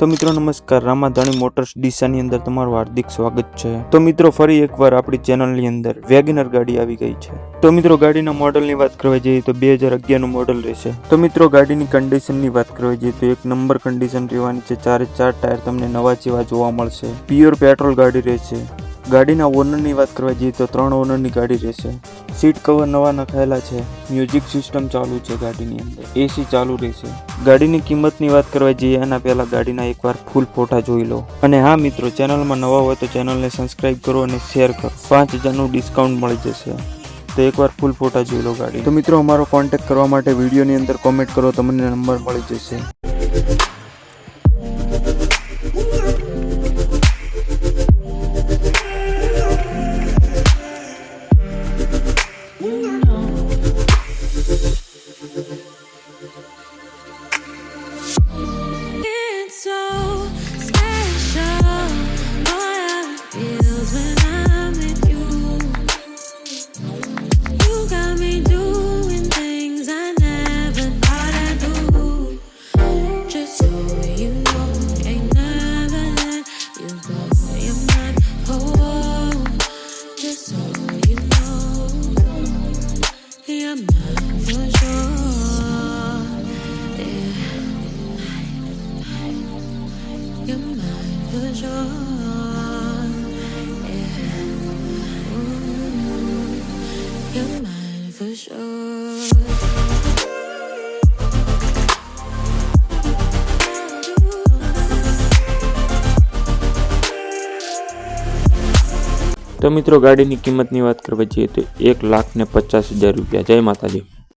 તો મિત્રો નમસ્કાર, રામાધાણી મોટર્સ ડીસાની અંદર તમારું હાર્દિક સ્વાગત છે. તો મિત્રો ફરી એકવાર આપણી ચેનલની અંદર વેગનર ગાડી આવી ગઈ છે. તો મિત્રો ગાડીના મોડલની વાત કરવા જઈએ તો બે હજાર અગિયારનું મોડલ રહેશે. તો મિત્રો ગાડીની કન્ડિશનની વાત કરવા જઈએ તો એક નંબર કન્ડિશન રહેવાની છે, ચારે ચાર ટાયર તમને નવા જેવા જોવા મળશે. પ્યોર પેટ્રોલ ગાડી રહેશે. ગાડીના ઓનરની વાત કરવા જઈએ તો ત્રણ ઓનરની ગાડી રહેશે. સીટ કવર નવા નખાયેલા છે. મ્યુઝિક સિસ્ટમ ચાલુ છે ગાડીની અંદર. એસી ચાલુ રહેશે. ગાડીની કિંમતની વાત કરવા જઈએ એના પહેલાં ગાડીના એકવાર ફૂલ ફોટા જોઈ લો. અને હા મિત્રો, ચેનલમાં નવા હોય તો ચેનલને સબસ્ક્રાઇબ કરો અને શેર કરો. પાંચ હજારનું ડિસ્કાઉન્ટ મળી જશે. તો એકવાર ફૂલ ફોટા જોઈ લો ગાડી. તો મિત્રો, અમારો કોન્ટેક્ટ કરવા માટે વિડીયોની અંદર કોમેન્ટ કરો, તમને નંબર મળી જશે. તો મિત્રો, ગાડીની કિંમતની વાત કરવા જઈએ તો એક લાખ ને પચાસ હજાર રૂપિયા. જય માતાજી.